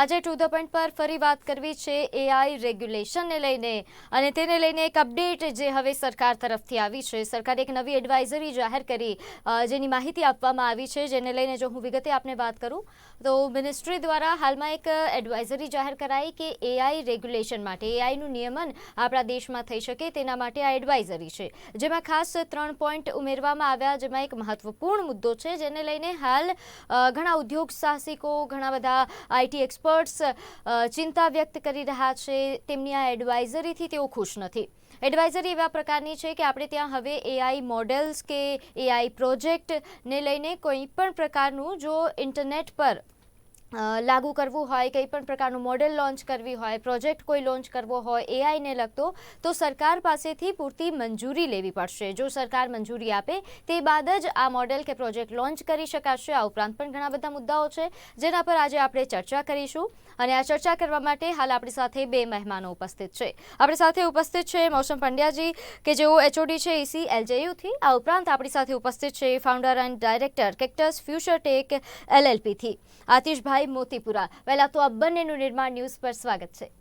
આજે to the point પર ફરી વાત કરવી છે એઆઈ રેગ્યુલેશનને લઈને. અને તેને લઈને એક અપડેટ જે હવે સરકાર તરફથી આવી છે. સરકારે એક નવી એડવાઇઝરી જાહેર કરી જેની માહિતી આપવામાં આવી છે. જેને લઈને જો હું વિગતે આપને વાત કરું, તો મિનિસ્ટ્રી દ્વારા હાલમાં એક એડવાઇઝરી જાહેર કરાઈ કે એઆઈ રેગ્યુલેશન માટે એઆઈનું નિયમન આપણા દેશમાં થઈ શકે તેના માટે આ એડવાઇઝરી છે. જેમાં ખાસ ત્રણ પોઈન્ટ ઉમેરવામાં આવ્યા, જેમાં એક મહત્વપૂર્ણ મુદ્દો છે, જેને લઈને હાલ ઘણા ઉદ્યોગ સાહસિકો, ઘણા બધા આઈટી એક્સપર્ટ્સ ચિંતા વ્યક્ત કરી રહ્યા છે. તેમની આ એડવાઇઝરીથી તેઓ ખુશ નથી. એડવાઇઝરી એવા પ્રકારની છે કે આપણે ત્યાં હવે એઆઈ મોડેલ્સ કે એઆઈ પ્રોજેક્ટને લઈને કોઈ પણ પ્રકારનું જો ઇન્ટરનેટ પર લાગુ કરવું હોય, કંઈ પણ પ્રકારનું મોડેલ લોન્ચ કરવી હોય, પ્રોજેક્ટ કોઈ લોન્ચ કરવો હોય એઆઈને લગતો, તો સરકાર પાસેથી પૂરતી મંજૂરી લેવી પડશે. જો સરકાર મંજૂરી આપે, તે બાદ જ આ મોડેલ કે પ્રોજેક્ટ લોન્ચ કરી શકાશે. આ ઉપરાંત પણ ઘણા બધા મુદ્દાઓ છે, જેના પર આજે આપણે ચર્ચા કરીશું. અને આ ચર્ચા કરવા માટે હાલ આપણી સાથે બે મહેમાનો ઉપસ્થિત છે. આપણી સાથે ઉપસ્થિત છે મૌસમ પંડ્યાજી, કે જેઓ એચઓડી છે ઈસી એલજેયુથી આ ઉપરાંત આપણી સાથે ઉપસ્થિત છે founder and director cactus future tech એલએલપીથી આતિશભાઈ મોતીપુરા. પહેલા તો આ બંનેનું નિર્માણ ન્યૂઝ પર સ્વાગત છે.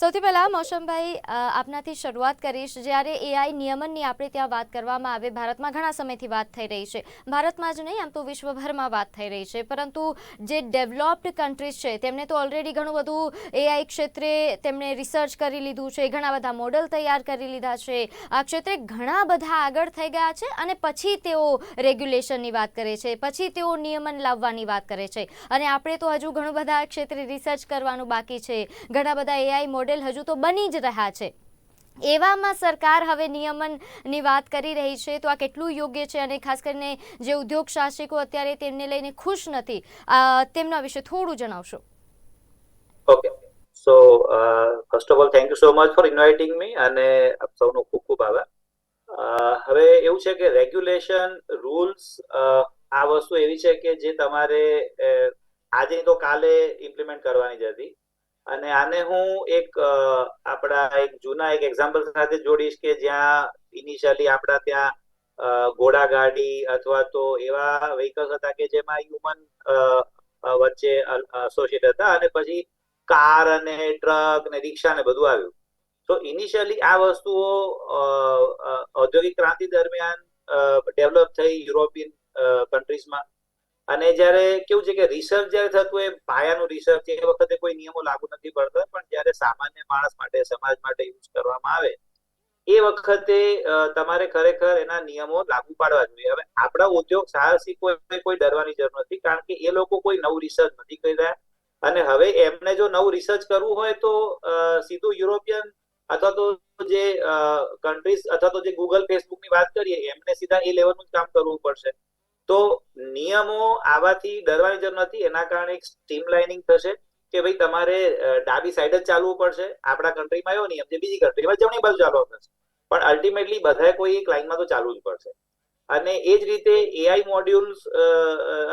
સૌથી પહેલાં મોસમભાઈ આપનાથી શરૂઆત કરીશ. જ્યારે એઆઈ નિયમનની આપણે ત્યાં વાત કરવામાં આવે, ભારતમાં ઘણા સમયથી વાત થઈ રહી છે. ભારતમાં જ નહીં, આમ તો વિશ્વભરમાં વાત થઈ રહી છે. પરંતુ જે ડેવલપ્ડ કન્ટ્રીઝ છે, તેમને તો ઓલરેડી ઘણું બધું એઆઈ ક્ષેત્રે તેમણે રિસર્ચ કરી લીધું છે, ઘણા બધા મોડલ તૈયાર કરી લીધા છે. આ ક્ષેત્રે ઘણા બધા આગળ થઈ ગયા છે અને પછી તેઓ રેગ્યુલેશનની વાત કરે છે, પછી તેઓ નિયમન લાવવાની વાત કરે છે. અને આપણે તો હજુ ઘણું બધા ક્ષેત્રે રિસર્ચ કરવાનું બાકી છે. ઘણા બધા એઆઈ મોડેલ હજુ તો બની જ રહ્યા છે. એવામાં સરકાર હવે નિયમનની વાત કરી રહી છે તો આ કેટલું યોગ્ય છે અને ખાસ કરીને જે ઉદ્યોગ સાહસિકો અત્યારે તેમને લઈને ખુશ નથી તેમના વિશે થોડું જણાવશો. Okay. So first of all thank you so much for inviting me અને આપ સૌનો ખૂબ ખૂબ આભાર. હવે એવું છે કે રેગ્યુલેશન રૂલ્સ આ વસ્તુ એવી છે કે જે તમારે આજે તો કાલે ઇમ્પ્લિમેન્ટ કરવાની જ હતી. અને આને હું એક આપણા એક જૂના એક એક્ઝામ્પલ સાથે જોડીશ કે જ્યાં ઇનિશિયલી આપણા ત્યાં ઘોડા ગાડી અથવા તો એવા વ્હીકલ્સ હતા કે જેમાં હ્યુમન વચ્ચે એસોસિએટ હતા અને પછી કાર અને ટ્રક ને રિક્ષા ને બધું આવ્યું. તો ઇનિશિયલી આ વસ્તુઓ ઔદ્યોગિક ક્રાંતિ દરમિયાન ડેવલપ થઈ યુરોપિયન કન્ટ્રીઝમાં અને જ્યારે કેવું છે કે રિસર્ચ જ્યારે થતું એ પાયાનું રિસર્ચ એ વખતે કોઈ નિયમો લાગુ નથી પડતા, પણ જ્યારે સામાન્ય માણસ માટે, સમાજ માટે યુઝ કરવામાં આવે, એ વખતે તમારે ખરેખર એના નિયમો લાગુ પાડવા જોઈએ. હવે આપણા ઉદ્યોગ સાહસિકો કોઈ ડરવાની જરૂર નથી, કારણ કે એ લોકો કોઈ નવું રિસર્ચ નથી કરી રહ્યા. અને હવે એમને જો નવું રિસર્ચ કરવું હોય તો સીધું યુરોપિયન અથવા તો જે કન્ટ્રીઝ અથવા તો જે ગૂગલ ફેસબુકની વાત કરીએ, એમને સીધા એ લેવલનું કામ કરવું પડશે. તો નિયમો આવાથી ડરવાની જરૂર નથી. એના કારણે એક સ્ટ્રીમલાઇનિંગ થશે કે ભાઈ તમારે ડાબી સાઈડ જ ચાલવું પડશે. આપણા કન્ટ્રીમાં એવો નિયમ છે. બીજી કન્ટ્રીમાં જમણી બાજુ ચાલવા પડશે. પણ અલ્ટિમેટલી બધાએ કોઈ એક લાઈનમાં તો ચાલવું જ પડશે. અને એ જ રીતે એઆઈ મોડ્યુલ્સ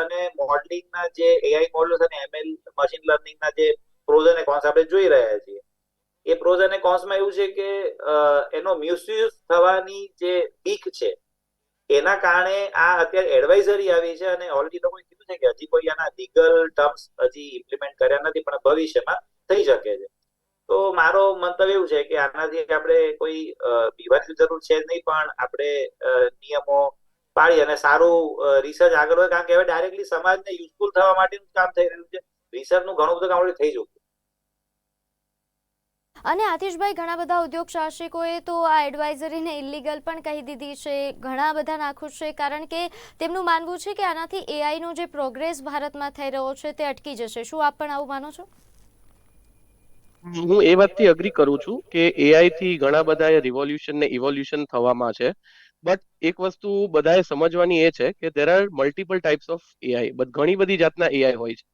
અને મોડલિંગના જે એઆઈ મોડ્યુલ્સ અને એમએલ મશીન લર્નિંગના જે પ્રોઝ અને કોન્સ આપણે જોઈ રહ્યા છીએ. એ પ્રોઝ અને કોન્સમાં એવું છે કે એનો મિસયુઝ થવાની જે બીક છે એના કારણે આ અત્યારે એડવાઇઝરી આવી છે અને ઓલરેડી લોકોએ કીધું છે કે હજી કોઈ આના લીગલ ટર્મ્સ હજી ઇમ્પ્લિમેન્ટ કર્યા નથી, પણ ભવિષ્યમાં થઈ શકે છે. તો મારો મંતવ્ય એવું છે કે આનાથી આપણે કોઈ પીવાની જરૂર છે નહીં, પણ આપણે નિયમો પાડી અને સારું રિસર્ચ આગળ હોય, કારણ કે હવે ડાયરેક્ટલી સમાજને યુઝફુલ થવા માટેનું કામ થઈ રહ્યું છે. રિસર્ચનું ઘણું બધું કામ થઈ ચૂક્યું અને આતિશભાઈ, ઘણા બધા ઉદ્યોગ સાહસિકોએ તો આ એડવાઇઝરીને ઇલીગલ પણ કહી દીધી છે. ઘણા બધા નાખુશ છે, કારણ કે તેમનું માનવું છે કે આનાથી એઆઈનો જે પ્રોગ્રેસ ભારતમાં થઈ રહ્યો છે તે અટકી જશે. શું આપ પણ આવું માનો છો? હું એ વાતથી અગ્રી કરું છું કે એઆઈ થી ઘણા બધા રિવોલ્યુશન ને ઇવોલ્યુશન થવામાં છે. બટ એક વસ્તુ બધાએ સમજવાની એ છે કે there are multiple types of AI ઘણી બધી જાતના એઆઈ હોય છે.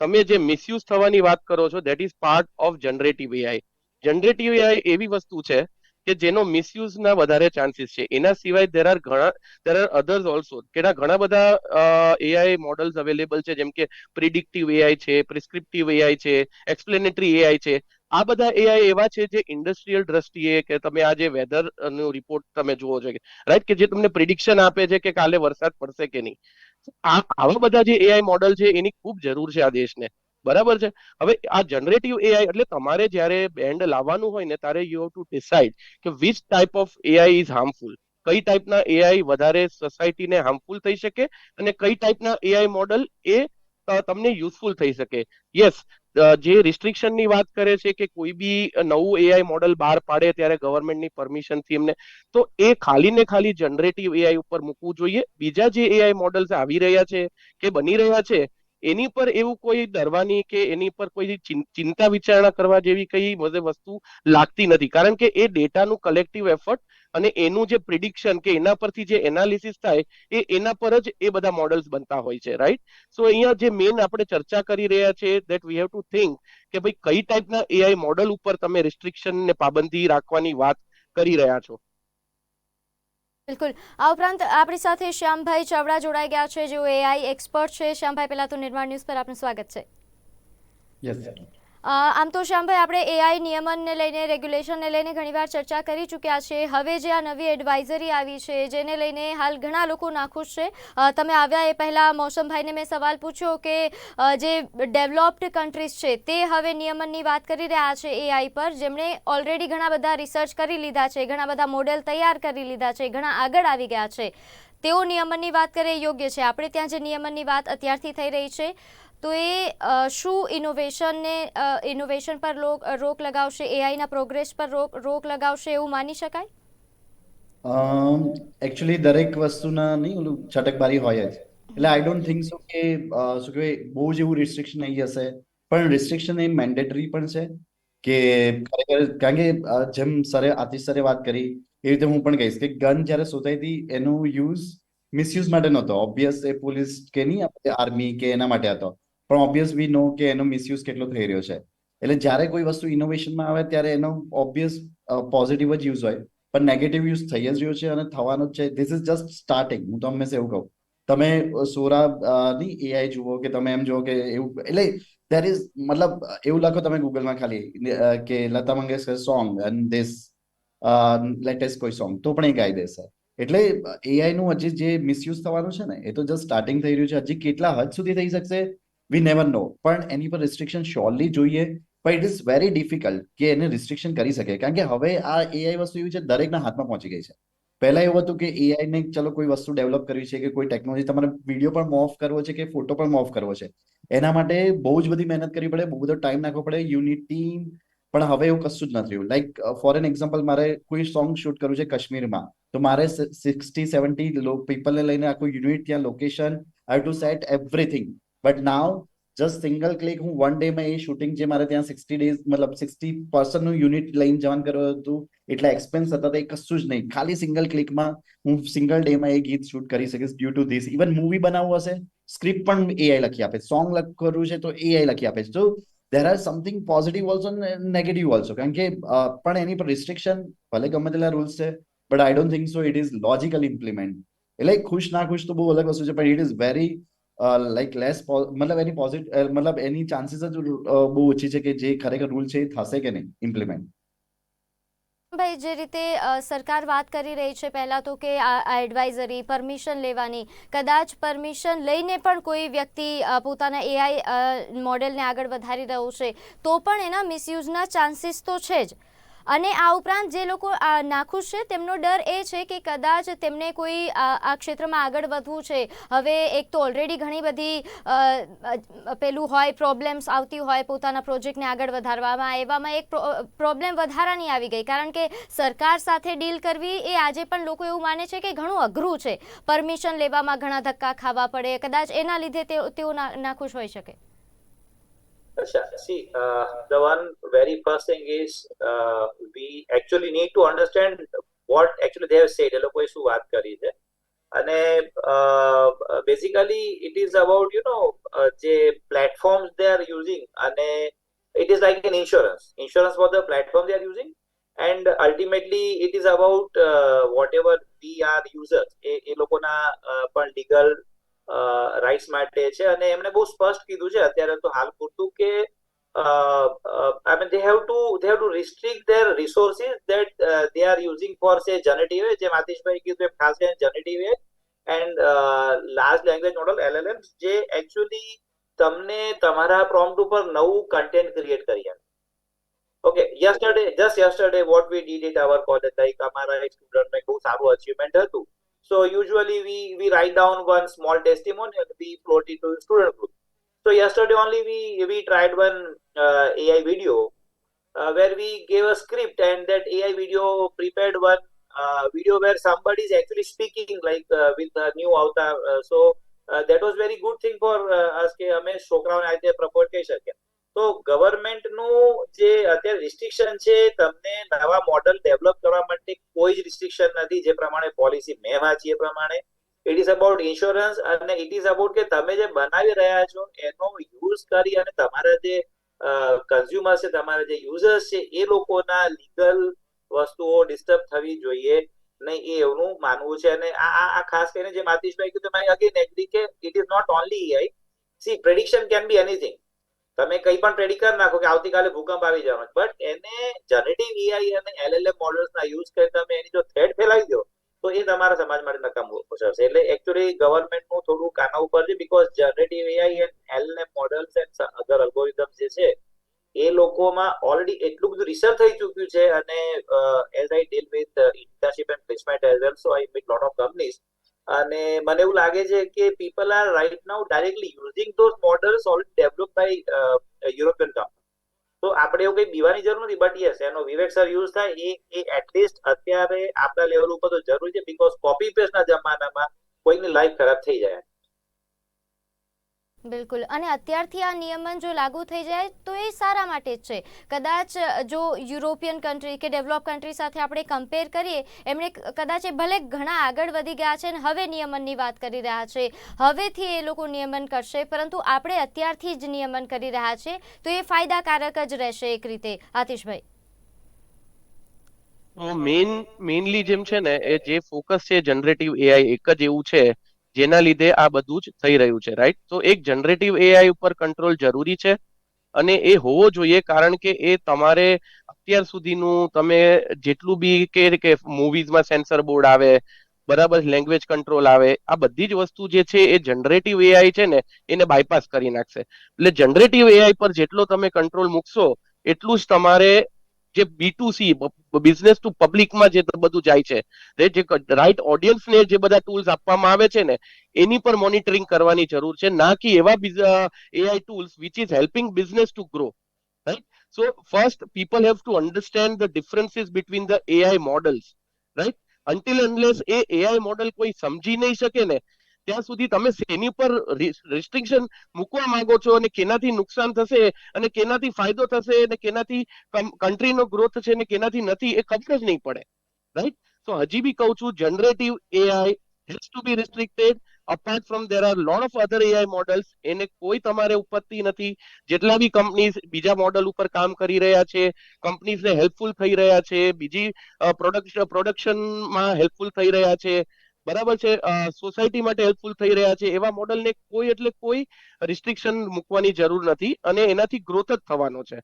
તમે જે મિસયુઝ થવાની વાત કરો છો that is part of generative AI generative AI એવી વસ્તુ છે કે જેનો મિસયુઝ ના વધારે ચાન્સીસ છે. એના સિવાય દેર આર ઘણા દેર આર અધર્સ ઓલ્સો કેના ઘણા બધા એઆઈ મોડલ્સ અવેલેબલ છે. જેમ કે પ્રિડિક્ટિવ એઆઈ છે પ્રિસ્ક્રિપ્ટિવ એઆઈ છે એક્સપ્લેનેટરી એઆઈ છે. આ બધા એઆઈ એવા છે જે ઇન્ડસ્ટ્રીયલ દ્રષ્ટિએ કે તમે આ જે વેધર નો રિપોર્ટ તમે જુઓ છો કે રાઈટ કે જે તમને પ્રિડિક્શન આપે છે કે કાલે વરસાદ પડશે કે નહીં. આ, આવા બધા જે એઆઈ મોડલ છે એની ખૂબ જરૂર છે આ દેશને. બરાબર છે? હવે આ જનરેટિવ એઆઈ એટલે તમારે જ્યારે બેન્ડ લાવવાનું હોય ને ત્યારે યુ હેવ ટુ ડિસાઇડ કે which type of AI is harmful કઈ ટાઈપના એઆઈ વધારે સોસાયટીને હાર્મફુલ થઈ શકે અને કઈ ટાઈપના એઆઈ મોડલ એ તમને યુઝફુલ થઈ શકે. યસ જે રિસ્ટ્રિક્શનની વાત કરે છે કે કોઈ બી નવું એઆઈ મોડલ બહાર પાડે ત્યારે ગવર્મેન્ટની પરમિશનથી એમને, તો એ ખાલી ને ખાલી જનરેટિવ એઆઈ ઉપર મૂકવું જોઈએ. બીજા જે એઆઈ મોડલ્સ આવી રહ્યા છે કે બની રહ્યા છે એની પર એવું કોઈ ડરવાની કે એની પર કોઈ ચિંતા વિચારણા કરવા જેવી કઈ મને વસ્તુ લાગતી નથી. કારણ કે એ ડેટાનું કલેક્ટિવ એફર્ટ અને એનું જે પ્રિડિક્શન કે એના પરથી જે એનાલિસિસ થાય, એ એના પર જ એ બધા મોડલ્સ બનતા હોય છે રાઈટ સો અહીંયા જે મેઇન આપણે ચર્ચા કરી રહ્યા છે that we have to think કે ભાઈ કઈ ટાઈપના એઆઈ મોડલ ઉપર તમે રિસ્ટ્રિક્શન ને પાબંદી રાખવાની વાત કરી રહ્યા છો. બિલકુલ. આ ઉપરાંત આપણી સાથે શ્યામભાઈ ચાવડા જોડાઈ ગયા છે, જેઓ એઆઈ એક્સપર્ટ છે. શ્યામભાઈ, પહેલા તો નિર્માણ ન્યૂઝ પર આપનું સ્વાગત છે. યસ. આમ તો શ્યામભાઈ, આપણે એઆઈ નિયમનને લઈને રેગ્યુલેશનને લઈને ઘણીવાર ચર્ચા કરી ચૂક્યા છે. હવે જે આ નવી એડવાઇઝરી આવી છે, જેને લઈને હાલ ઘણા લોકો નાખુશ છે. તમે આવ્યા એ પહેલાં મોસમભાઈને મેં સવાલ પૂછ્યો કે જે ડેવલપ્ડ કન્ટ્રીઝ છે, તે હવે નિયમનની વાત કરી રહ્યા છે એઆઈ પર. જેમણે ઓલરેડી ઘણા બધા રિસર્ચ કરી લીધા છે, ઘણા બધા મોડેલ તૈયાર કરી લીધા છે, ઘણા આગળ આવી ગયા છે. તેઓ નિયમનની વાત કરે યોગ્ય છે. આપણે ત્યાં જે નિયમનની વાત અત્યારથી થઈ રહી છે. તો એ શું ઇનોવેશનને ઇનોવેશન પર રોક લગાવશે? એઆઈના પ્રોગ્રેસ પર રોક રોક લગાવશે એવું માની શકાય? એકચ્યુઅલી દરેક વસ્તુના નહીં, ઓલું છટકબારી હોય જ. એટલે આઈ ડોન્ટ થિંક સો કે શું કહેવાય, બહુ જ એવું રિસ્ટ્રિક્શન નહીં હશે. પણ રિસ્ટ્રિક્શન એ મેન્ડેટરી પણ છે કે, ખરેખર, કારણ કે જેમ સરે, આતિશ સરે વાત કરી એ રીતે હું પણ કહીશ કે ગન જ્યારે સોતાઈ હતી એનું યુઝ મિસયુઝ માટે નહોતો. ઓબ્વિયસ એ પોલીસ કે નહીં આર્મી કે એના માટે હતો. પણ ઓબ્વિયસ વી નો કે એનો મિસયુઝ કેટલો થઈ રહ્યો છે. એટલે જ્યારે કોઈ વસ્તુ ઇનોવેશનમાં આવે ત્યારે એનો ઓબ્વિયસ પોઝિટિવ જ યુઝ હોય. પણ નેગેટિવ યુઝ થઈ જ રહ્યો છે અને થવાનો જ છે. ધીસ ઇઝ જસ્ટ સ્ટાર્ટિંગ હું તો હંમેશા એવું કહું. તમે સોરા ની એઆઈ જુઓ કે તમે એમ જુઓ કે એવું, એટલે દેર ઇઝ મતલબ, એવું લખો તમે ગૂગલમાં ખાલી કે Lata Mangeshkar song and this latest કોઈ સોંગ તો પણ એ ગાઈ દેશે. એટલે એઆઈ નું હજી જે મિસયુઝ થવાનું છે ને, એ તો જસ્ટ સ્ટાર્ટિંગ થઈ રહ્યું છે. હજી કેટલા હદ સુધી થઈ શકશે? વી નેવર નો પણ એની પર રિસ્ટ્રિક્શન શ્યોરલી જોઈએ. પણ ઇટ ઇઝ વેરી ડિફિકલ્ટ કે એને રિસ્ટ્રિક્શન કરી શકે. કારણ કે હવે આ એઆઈ વસ્તુ એવી છે, દરેકના હાથમાં પહોંચી ગઈ છે. પહેલા એવું હતું કે એઆઈ ને ચલો કોઈ વસ્તુ ડેવલપ કરવી છે કે કોઈ ટેકનોલોજી તમારે વીડિયો પણ મોફ કરવો છે કે ફોટો પણ મોફ કરવો છે. એના માટે બહુ જ બધી મહેનત કરવી પડે, બહુ બધો ટાઈમ નાખવો પડે યુનિટ ટીમ પણ હવે એવું કશું જ નથી રહ્યું. લાઈક ફોર એન એક્ઝામ્પલ મારે કોઈ સોંગ શૂટ કરવું છે કાશ્મીરમાં, તો મારે સિક્સટી સેવન્ટી પીપલને લઈને આખું યુનિટ ત્યાં location I to set everything but now just single click હું વન ડે માં એ શૂટિંગ જે મારે ત્યાં સિક્સટી ડેઝ મતલબ સિક્સટી પર્સનનું યુનિટ લઈને જવાનું કર્યું હતું એટલા એક્સપેન્સ હતા તો એ કશું જ નહીં ખાલી સિંગલ ક્લિકમાં હું સિંગલ ડે માં એ ગીત શૂટ કરી શકીશ due to this even movie બનાવવું હશે સ્ક્રિપ્ટ પણ એઆઈ લખી આપે સોંગ કરવું છે તો એઆઈ લખી આપે છે તો there are something positive also negative also કારણ કે અ, પણ એની પર રિસ્ટ્રિક્શન ભલે ગમે તેટલા રૂલ્સ છે but I don't think so it is logical implement એટલે ખુશ ના ખુશ તો બહુ અલગ વસ્તુ છે પણ it is very like less મતલબ એની પોઝિટિવ મતલબ એની ચાન્સીસ જ બહુ ઓછી છે કે જે ખરેખર રૂલ છે એ થશે કે નહીં ઇમ્પ્લિમેન્ટ ભાઈ, જે રીતે સરકાર વાત કરી રહી છે પહેલાં તો કે આ એડવાઇઝરી પરમિશન લેવાની, કદાચ પરમિશન લઈને પણ કોઈ વ્યક્તિ પોતાના એઆઈ મોડેલને આગળ વધારી રહ્યું છે, તો પણ એના મિસયુઝના ચાન્સીસ તો છે જ. અને આ ઉપરાંત જે લોકો નાખુશ છે, તેમનો ડર એ છે કે કદાચ તેમને કોઈ, આ ક્ષેત્રમાં આગળ વધવું છે. હવે એક તો ઓલરેડી ઘણી બધી પેલું હોય પ્રોબ્લેમ્સ આવતી હોય પોતાના પ્રોજેક્ટને આગળ વધારવામાં. એવામાં એક પ્રોબ્લેમ વધારાની આવી ગઈ. કારણ કે સરકાર સાથે ડીલ કરવી એ આજે પણ લોકો એવું માને છે કે ઘણું અઘરું છે. પરમિશન લેવામાં ઘણા ધક્કા ખાવા પડે. કદાચ એના લીધે તેઓ નાખુશ હોઈ શકે. See, uh, the one very first thing is uh, we actually need to understand what actually they have said. એ લોકોએ શું વાત કરી છે અને basically it is about you know જે પ્લેટફોર્મ્સ દે આર યુઝિંગ અને it is like an insurance insurance for the platform they are using and ultimately it is about whatever we are users એ લોકોના પણ legal rights માટે છે અને એમણે બહુ સ્પષ્ટ કીધું છે અત્યારે તો હાલ પૂરતું કે uh, uh, they have to they have to restrict their resources that uh, they are using for say generative AI. જેમ આતિશભાઈ કીધું એમ ખાસ કરીને and uh, large language model LLMs જે actually તમને તમારા prompt ઉપર નવું content create કરી આપે. Okay, yesterday, just yesterday, what we did at our college, like અમારા એક student ને બહુ સારું achievement હતું. So usually we we write down one small testimony and we float it to the student group. So yesterday only we we tried one uh, AI video uh, where we gave a script and that AI video prepared one uh, video where somebody is actually speaking like uh, with a new avatar. Uh, so uh, that was very good thing for uh, us કે અમે છોકરાઓને આ રીતે પ્રપોર્ટ કરી શકીએ તો ગવર્મેન્ટનું જે અત્યારે રિસ્ટ્રિક્શન છે, તમને નવા મોડલ ડેવલપ કરવા માટે કોઈ જ રિસ્ટ્રિક્શન નથી, જે પ્રમાણે પોલિસી મેં વાંચી એ પ્રમાણે. ઇટ ઇઝ અબાઉટ ઇન્સ્યોરન્સ અને ઇટ ઇઝ અબાઉટ કે તમે જે બનાવી રહ્યા છો, એનો યુઝ કરી અને તમારા જે કન્ઝ્યુમર છે, તમારા જે યુઝર્સ છે, એ લોકોના લીગલ વસ્તુઓ ડિસ્ટર્બ થવી જોઈએ નહીં, એ એવું માનવું છે. અને આ, આ- ખાસ કરીને જે માતીશભાઈ કીધું મેં અગેન એગ્રી કે it is not only AI see prediction can be anything તમે કંઈ પણ પ્રેડિક કરી નાખો કે આવતીકાલે ભૂકંપ આવી જવાનો બટ એને જનરેટિવ એઆઈ અને એલએલએમ મોડલ્સના યુઝ કરી તમે એની જો થ્રેડ ફેલાવી દો, તો એ તમારા સમાજ માટે નકામ થશે એટલે એકચ્યુઅલી ગવર્મેન્ટનું થોડું કાના ઉપર છે because generative AI and LLM models and other algorithm જે છે, એ લોકોમાં ઓલરેડી એટલું બધું રિસર્ચ થઈ ચૂક્યું છે. અને as I deal with internship and placement as well so I meet lot of companies અને મને એવું લાગે છે કે people are right now directly using those models already develop by European company તો આપણે એવું કંઈ બીવાની જરૂર નથી બટ યસ એનો વિવેકસર યુઝ થાય. એ એ એટલીસ્ટ અત્યારે આપણા લેવલ ઉપર તો જરૂરી છે બીકોઝ કોપી પેસ્ટના જમાનામાં કોઈની લાઈફ ખરાબ થઈ જાય. બિલકુલ. અને અત્યારથી આ નિયમન જો લાગુ થઈ જાય, તો એ સારા માટે જ છે. કદાચ જો યુરોપિયન કન્ટ્રી કે ડેવલપ કન્ટ્રી સાથે આપણે કમ્પેર કરીએ, એમણે કદાચ એ ભલે ઘણા આગળ વધી ગયા છે અને હવે નિયમનની વાત કરી રહ્યા છે. હવેથી એ લોકો નિયમન કરશે, પરંતુ આપણે અત્યારથી જ નિયમન કરી રહ્યા છે, તો એ ફાયદાકારક જ રહેશે એક રીતે. આતિશભાઈ. મેઇન મેઇનલી જેમ છે ને, એ જે ફોકસ છે જનરેટિવ એઆઈ એક જ એવું છે જેના લીધે આ બધું જ થઈ રહ્યું છે રાઈટ તો એક જનરેટિવ એઆઈ ઉપર કંટ્રોલ જરૂરી છે અને એ હોવો જોઈએ કારણ કે એ તમારે અત્યાર સુધીનું તમે જેટલું બી કે કે મૂવીઝમાં સેન્સર બોર્ડ આવે, બરાબર લેંગ્વેજ કંટ્રોલ આવે, આ બધી જ વસ્તુ જે છે એ જનરેટિવ એઆઈ છે ને એને બાયપાસ કરી નાખશે. એટલે જનરેટિવ એઆઈ પર જેટલો તમે કંટ્રોલ મૂકશો, એટલું જ તમારે જે B to C business to પબ્લિકમાં જે બધું જાય છે જે રાઈટ ઓડિયન્સને જે બધા ટૂલ્સ આપવામાં આવે છે ને, એની પર મોનિટરિંગ કરવાની જરૂર છે. ના કે એવા AI tools which is helping business to grow right so first people have to understand the differences between the AI models right until unless a AI model કોઈ સમજી નહીં શકે ને ત્યાં સુધી તમે એની પર રિસ્ટ્રિક્શન મૂકવા માંગો છો અને કેનાથી નુકસાન થશે અને કેનાથી ફાયદો થશે અને કેનાથી કન્ટ્રીનો ગ્રોથ છે અને કેનાથી નથી એ ખબર જ નહીં પડે. રાઈટ તો હજી બી કહું છું generative AI has to be restricted apart from there are lot of other AI models એને કોઈ તમારે ઉપરથી નથી. જેટલા બી કંપનીઝ બીજા મોડલ ઉપર કામ કરી રહ્યા છે કંપનીઝને હેલ્પફુલ થઈ રહ્યા છે, બીજી પ્રોડક્શન પ્રોડક્શનમાં હેલ્પફુલ થઈ રહ્યા છે બરાબર છે સોસાયટી માટે હેલ્પફુલ થઈ રહ્યા છે, એવા મોડલને કોઈ એટલે કોઈ રિસ્ટ્રિક્શન મૂકવાની જરૂર નથી અને એનાથી ગ્રોથ જ થવાનો છે.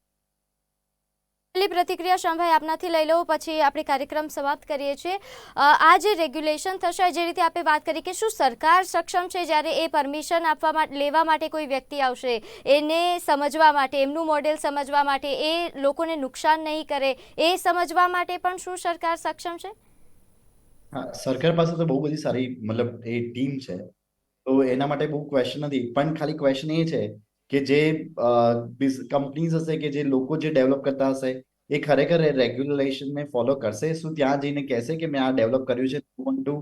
પહેલી પ્રતિક્રિયા શ્યામભાઈ આપનાથી લઈ લઉં, પછી આપણે કાર્યક્રમ સમાપ્ત કરીએ છીએ. આ જે રેગ્યુલેશન થશે, જે રીતે આપણે વાત કરી કે શું સરકાર સક્ષમ છે જ્યારે એ પરમિશન આપવા માટે લેવા માટે કોઈ વ્યક્તિ આવશે, એને સમજવા માટે, એમનું મોડેલ સમજવા માટે, એ લોકોને નુકસાન નહીં કરે, એ સમજવા માટે પણ શું સરકાર સક્ષમ છે? હા, સરકાર પાસે તો બહુ બધી સારી, મતલબ એ ટીમ છે. તો એના માટે બહુ ક્વેશ્ચન નથી. પણ ખાલી ક્વેશ્ચન એ છે કે જે કંપનીઝ હશે કે જે લોકો જે ડેવલપ કરતા હશે, એ ખરેખર રેગ્યુલેશન રેગ્યુલેશનને ફોલો કરશે? શું ત્યાં જઈને કહેશે કે મેં આ ડેવલપ કર્યું છે? ટુ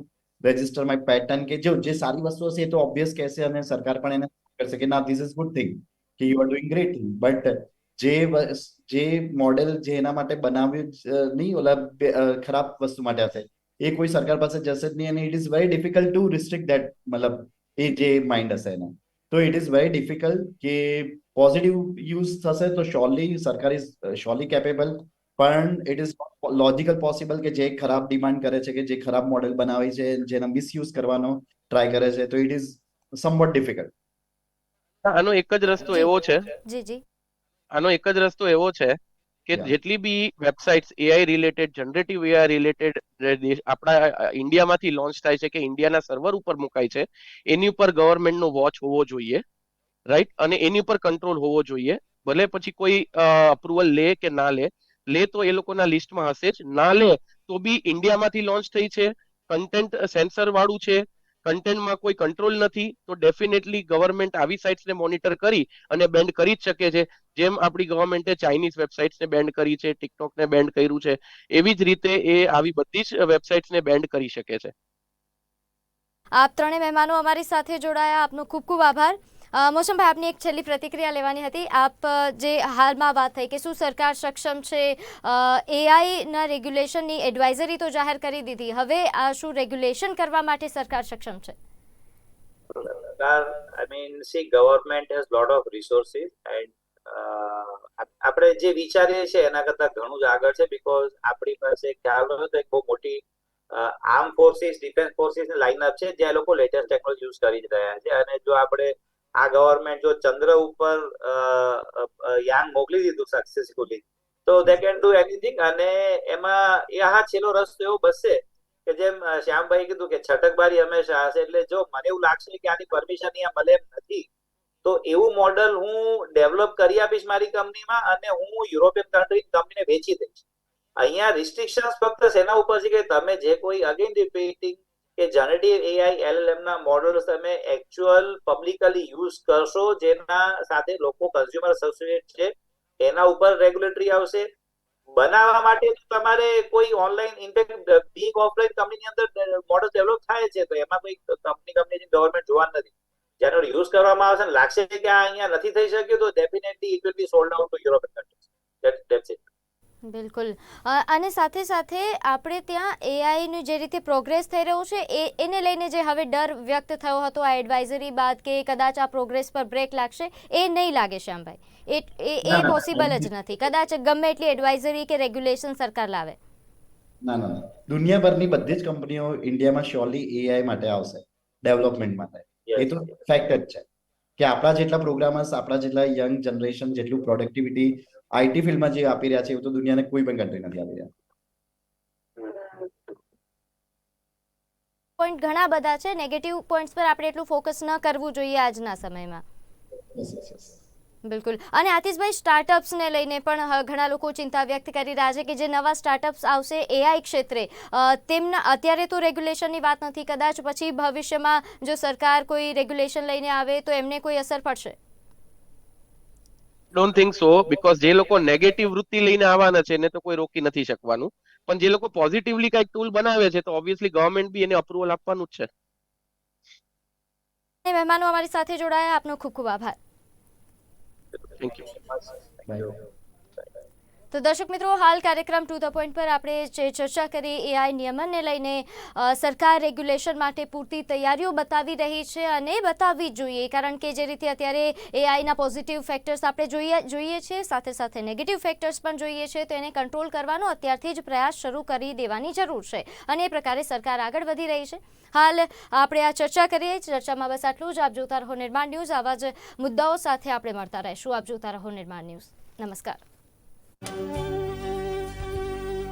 રજિસ્ટર માય પેટર્ન કે જો, જે સારી વસ્તુ હશે એ તો ઓબ્વિયસ કહેશે અને સરકાર પણ એને કરશે કે ના ધીસ ઇઝ ગુડ થિંગ કે you are doing great thing but જે જે મોડેલ જે એના માટે બનાવ્યું નહીં, ઓલા ખરાબ વસ્તુ માટે હશે. એ કોઈ સરકાર પાસે જશે જ નહીં અને it is very difficult to restrict that મતલબ એ જે માઇન્ડ હશે એનો. તો ઇટ ઇઝ વેરી ડિફિકલ્ટ કે પોઝિટિવ યુઝ થશે તો શ્યોરલી સરકાર ઇઝ શ્યોરલી કેપેબલ પણ ઇટ ઇઝ લોજિકલ પોસિબલ કે જે ખરાબ ડિમાન્ડ કરે છે કે જે ખરાબ મોડેલ બનાવે છે જેનો મિસયુઝ કરવાનો ટ્રાય કરે છે તો ઇટ ઇઝ સમવોટ ડિફિકલ્ટ આનો એક જ રસ્તો એવો છે. જી જી. આનો એક જ રસ્તો એવો છે કે જેટલી બી websites AI related generative AI related આપણા ઇન્ડિયામાંથી લોન્ચ થાય છે કે ઇન્ડિયાના સર્વર ઉપર મુકાય છે એની ઉપર ગવર્મેન્ટનો વોચ હોવો જોઈએ રાઈટ અને એની ઉપર કંટ્રોલ હોવો જોઈએ. ભલે પછી કોઈ અપ્રુવલ લે કે ના લે લે તો એ લોકોના લિસ્ટમાં હશે જ. ના લે તો બી ઇન્ડિયામાંથી લોન્ચ થઈ છે. કન્ટેન્ટ સેન્સર વાળું છે. કન્ટેન્ટમાં કોઈ કંટ્રોલ નથી, તો ડેફિનેટલી ગવર્મેન્ટ આવી સાઇટ્સને મોનિટર કરી અને બેન્ડ કરી જ શકે છે. જેમ આપણી ગવર્મેન્ટે ચાઇનીઝ વેબસાઇટ્સને બેન્ડ કરી છે ટિકટોકને બેન્ડ કર્યું છે, એવી જ રીતે એ આવી બધી જ વેબસાઇટ્સને બેન્ડ કરી શકે છે. આપ ત્રણે મહેમાનો અમારી સાથે જોડાયા. આપનો ખૂબ ખૂબ આભાર. મોસમભાઈ આપની એક છેલ્લી પ્રતિક્રિયા લેવાની હતી. આપ જે હાલમાં વાત થઈ કે શું સરકાર સક્ષમ છે એઆઈના રેગ્યુલેશનની એડવાઇઝરી તો જાહેર કરી દીધી. હવે આ શું રેગ્યુલેશન કરવા માટે સરકાર સક્ષમ છે? mean, see, government has lot of resources and uh, આપણે જે વિચારીએ છીએ એના કરતા ઘણું જ આગળ છે બીકોઝ આપણી પાસે ખ્યાલ હોય તો બહુ મોટી arm forces defence forces lineup છે જ્યાં લોકો લેટેસ્ટ ટેકનોલોજી યુઝ કરી જ રહ્યા છે. અને જો આપણે આ ગવર્મેન્ટ જો ચંદ્ર ઉપર યાન મોકલી દીધું સક્સેસફુલી તો દે કેન ડુ એનીથિંગ અને એમાં આ છેલ્લો રસ્તો એવો બસશે કે જેમ શ્યામભાઈ કીધું કે છટકબારી હંમેશા હશે એટલે જો મને એવું લાગશે કે આની પરમિશન અહીંયા મળે એમ નથી, તો એવું મોડલ હું ડેવલપ કરી આપીશ મારી કંપનીમાં અને હું યુરોપિયન કન્ટ્રી કંપનીને વેચી દઈશ. અહીંયા રિસ્ટ્રિક્શન્સ ફક્ત એના ઉપર છે કે તમે જે કોઈ અગેન રિપીટિંગ કે જનરેટિવ એઆઈ એલએલએમ ના મોડલ્સ તમે એક્ચ્યુઅલ પબ્લિકલી યુઝ કરશો, જેના સાથે લોકો કન્ઝ્યુમર એસોસિએટ છે, એના ઉપર રેગ્યુલેટરી આવશે. બનાવવા માટે તમારે કોઈ ઓનલાઈન ઇન્ફેક્ટ બિગ ઓફલાઈન કંપનીની અંદર મોડલ ડેવલપ થાય છે, તો એમાં કોઈ કંપની કંપની ગવર્મેન્ટ જોવા નથી. જેનો યુઝ કરવામાં આવશે લાગશે કે આ અહીંયા નથી થઈ શક્યું, તો definitely it will be sold out to European countries that's it બિલકુલ. અને સાથે સાથે આપણે ત્યાં એઆઈનું જે રીતે પ્રોગ્રેસ થઈ રહ્યું છે એ એને લઈને જે હવે ડર વ્યક્ત થયો હતો આ એડવાઇઝરી બાદ કે કદાચ આ પ્રોગ્રેસ પર બ્રેક લાગશે એ નહીં લાગે શ્યામભાઈ. એ એ. પોસિબલ જ નથી. કદાચ ગમે એટલી એડવાઇઝરી કે રેગ્યુલેશન સરકાર લાવે. ના ના ના. દુનિયાભરની બધી જ કંપનીઓ ઇન્ડિયામાં શ્યોરલી એઆઈ માટે આવશે ડેવલપમેન્ટ માટે. એ તો ફેક્ટ જ છે. કે આપણા જેટલા પ્રોગ્રામર્સ આપણા જેટલા યંગ જનરેશન જેટલું પ્રોડક્ટિવિટી આઈટી ફિલ્ડમાં જે આપી રહ્યા છે એવું તો દુનિયાને કોઈ પણ કન્ટ્રી નથી આપી રહ્યા. પોઈન્ટ ઘણા બધા છે. નેગેટિવ પોઈન્ટ્સ પર આપણે એટલું ફોકસ ન કરવું જોઈએ આજના સમયમાં. બિલકુલ. અને આતિશભાઈ સ્ટાર્ટઅપ્સને લઈને પણ ઘણા લોકો ચિંતા વ્યક્ત કરી રહ્યા છે કે જે નવા સ્ટાર્ટઅપ્સ આવશે એઆઈ ક્ષેત્રે તેમના અત્યારે તો રેગ્યુલેશનની વાત નથી કદાચ પછી ભવિષ્યમાં જો સરકાર કોઈ રેગ્યુલેશન લઈને આવે તો એમને કોઈ અસર પડશે? ડોન્ટ થિંક સો બીકોઝ જે લોકો નેગેટિવ વૃત્તિ લઈને આવવાના છે એને તો કોઈ રોકી નથી શકવાનું. પણ જે લોકો પોઝિટિવલી કંઈક ટૂલ બનાવે છે તો ઓબ્વિયસલી ગવર્મેન્ટ બી એને અપ્રુવલ આપવાનું જ છે. મહેમાનો અમારી સાથે જોડાયા આપનો ખૂબ ખૂબ આભાર. Thank you. તો દર્શક મિત્રો, હાલ કાર્યક્રમ ટુ ધ પોઈન્ટ પર આપણે જે ચર્ચા કરી એઆઈ નિયમનને લઈને સરકાર રેગ્યુલેશન માટે પૂરતી તૈયારીઓ બતાવી રહી છે અને બતાવવી જોઈએ. કારણ કે જે રીતે અત્યારે એઆઈના પોઝિટિવ ફેક્ટર્સ આપણે જોઈએ જોઈએ છીએ સાથે સાથે નેગેટિવ ફેક્ટર્સ પણ જોઈએ છે, તો એને કંટ્રોલ કરવાનો અત્યારથી જ પ્રયાસ શરૂ કરી દેવાની જરૂર છે અને એ પ્રકારે સરકાર આગળ વધી રહી છે. હાલ આપણે આ ચર્ચા કરીએ. ચર્ચામાં બસ આટલું જ. આપ જોતા રહો નિર્માણ ન્યૂઝ. આવા જ મુદ્દાઓ સાથે આપણે મળતા રહીશું. આપ જોતા રહો નિર્માણ ન્યૂઝ. નમસ્કાર. Música